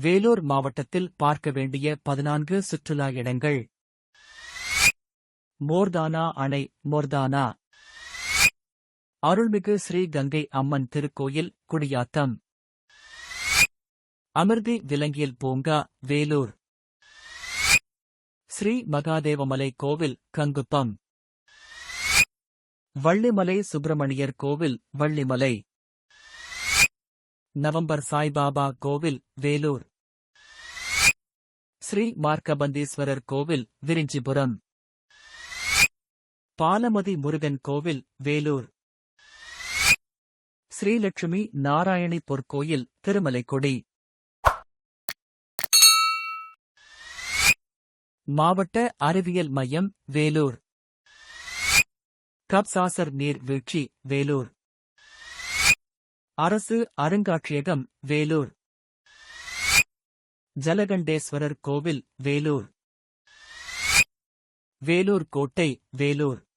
வேலூர் மாவட்டத்தில் பார்க்க வேண்டிய பதினான்கு சுற்றுலா இடங்கள். மோர்தானா அணை மோர்தானா. அருள்மிகு ஸ்ரீ கங்கை அம்மன் திருக்கோயில் குடியாத்தம். அமிர்தி விலங்கியல் பூங்கா வேலூர். ஸ்ரீ மகாதேவமலை கோவில் கங்குப்பம். வள்ளிமலை சுப்பிரமணியர் கோவில் வள்ளிமலை. நவம்பர் சாய்பாபா கோவில் வேலூர். ஸ்ரீ மார்க்கபந்தீஸ்வரர் கோவில் விரிஞ்சிபுரம். பாலமதி முருகன் கோவில் வேலூர். ஸ்ரீலட்சுமி நாராயணி பொற்கோயில் திருமலைக்கொடி. மாவட்ட அறிவியல் மையம் வேலூர். கப்சாசர் நீர் வீழ்ச்சி வேலூர். அரசு அருங்காட்சியகம் வேலூர். ஜலகண்டேஸ்வரர் கோவில் வேலூர். வேலூர் கோட்டை வேலூர்.